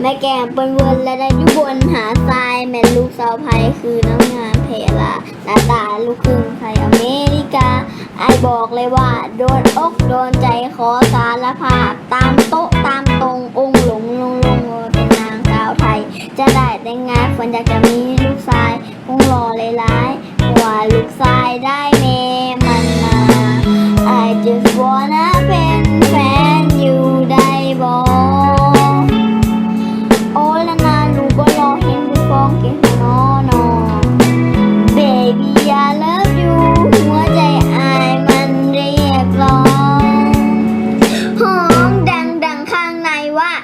แม่แก้มเปิ้นเวินและได้ยู่บนหาทรายแม่ลูกสาวไพคือน้ำงามเพลาหน้าตาลูกครึ่งไทยอเมริกาไอบอกเลยว่า โดนอกโดนใจขอสารภาพ ตามโต๊ะตามตรงองค์หลงลงลงเป็นนางสาวไทย จะได้แต่งงานควรอยากจะมีลูกชายคงรอหลยๆเพราะว่าลูกช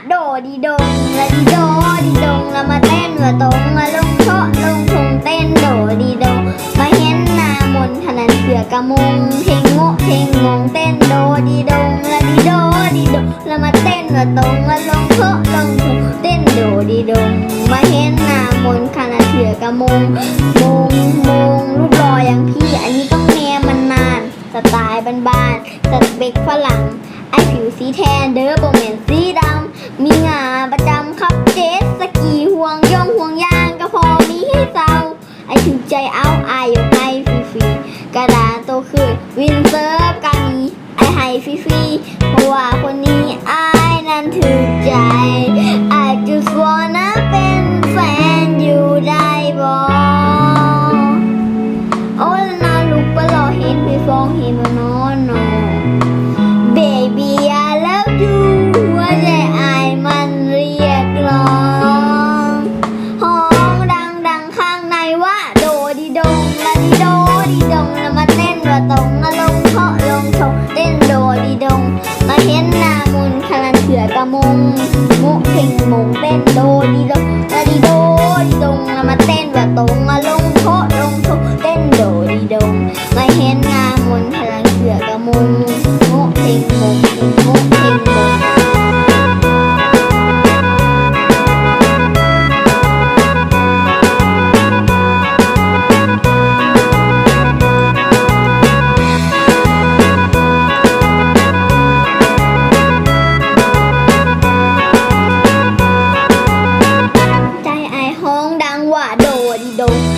โดดีดงละดีโดดีดงล้วมาเต้นว่าตรงมาลงเพาะลงทงเต้นโดดีดงมาเห็นหน้ามนต์ขนเสือกระมงเพลงโง่เพลงงงเต้นโดดีดงละดีโดดีดงล้วมาเต้นว่าตรงมาลงเพาะลงทงเต้นโดดีดงมาเห็นหน้ามนต์ขนาดเสือกระมงมงมงรูปรออย่างพี่อันนี้ต้องแนมมันนานสไตล์บานๆสเปคฝรั่งไอผิวสีแทนเด้อโบเมนสีดำ มีงาประจำครับเจสสกีห่วงย่องห่วงยางก็พอมีให้เศร้าไอถึงใจเอาไอายกให้ฟรีๆกระดานโตขึ้นวินเซิร์ฟกันนี้ไอให้ฟรีๆเพราะว่าคนนี้ไอนั้นถือ ไปเห็นน้ามนพลังเสือกมุนงุเทงงงุเทิง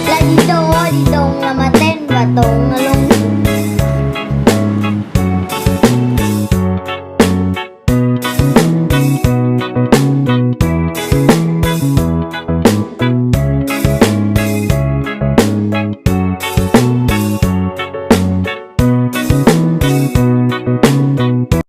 และดิโดดิดงละมา ตรงลง